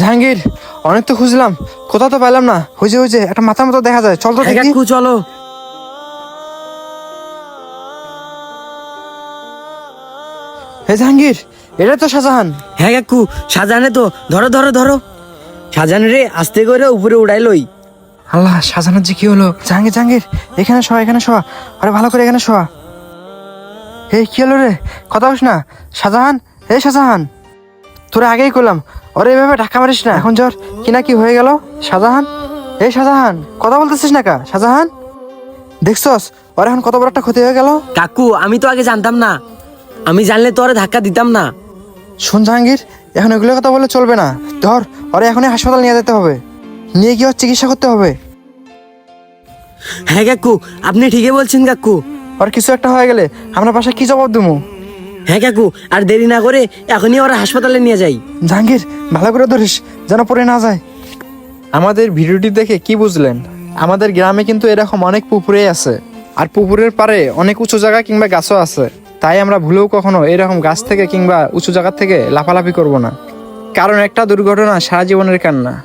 জাহাঙ্গীর অনেক তো খুঁজলাম। কোথাও তো পেলাম না। হয়েছে হয়েছে একটা মাথা মতো দেখা যায়। চল তো দেখি। চলো। হে জাহাঙ্গীর এটা তো শাহজাহান। হ্যাঁ কাকু শাহজাহানে তো। ধরো ধরো ধরো। শাহজাহান রে আস্তে করে উপরে উড়াই লই। আল্লাহ শাহজাহানের যে কি হলো? জাহাঙ্গীর জাহাঙ্গীর এখানে শোয়া এখানে শোয়া। আরে ভালো করে এখানে শোয়া। হে কি হলো রে? কথা বস না। শাহজাহান হে শাহজাহান। তোরে আগেই করলাম ওরে এভাবে ধাক্কা মারিস না এখন জ্বর কি না কি হয়ে গেল? শাহজাহান? এই শাহজাহান কথা বলতেছিস না কা শাহজাহান? দেখছস ওর এখন কত বড় একটা ক্ষতি হয়ে গেল? কাকু আমি তো আগে জানতাম না। আমি জানলে তো আরে ধাক্কা দিতাম না। শোন জাহাঙ্গীর এখন এগুলো কথা বলে চলবে না। ধর ওরে এখনই হাসপাতাল নিয়ে যেতে হবে। নিয়ে গিয়ে ওর চিকিৎসা করতে হবে। হ্যাঁ কাকু আপনি ঠিকই বলছেন কাকু। ওর কিছু একটা হয়ে গেলে আমরা বাসায় কি জবাব দেবো হ্যাঁ কাকু আর দেরি না করে এখনই ওরা হাসপাতালে নিয়ে যাই। জাহাঙ্গীর ভালো করে ধরিস যেন পড়ে না যায়। আমাদের ভিডিওটি দেখে কি বুঝলেন? আমাদের গ্রামে কিন্তু এরকম অনেক পুকুরে আছে। আর পুকুরের পারে অনেক উঁচু জায়গা কিংবা গাছও আছে। তাই আমরা ভুলেও কখনো এরকম গাছ থেকে কিংবা উঁচু জায়গা থেকে লাফালাফি করব না। কারণ একটা দুর্ঘটনা সারা জীবনের কান্না।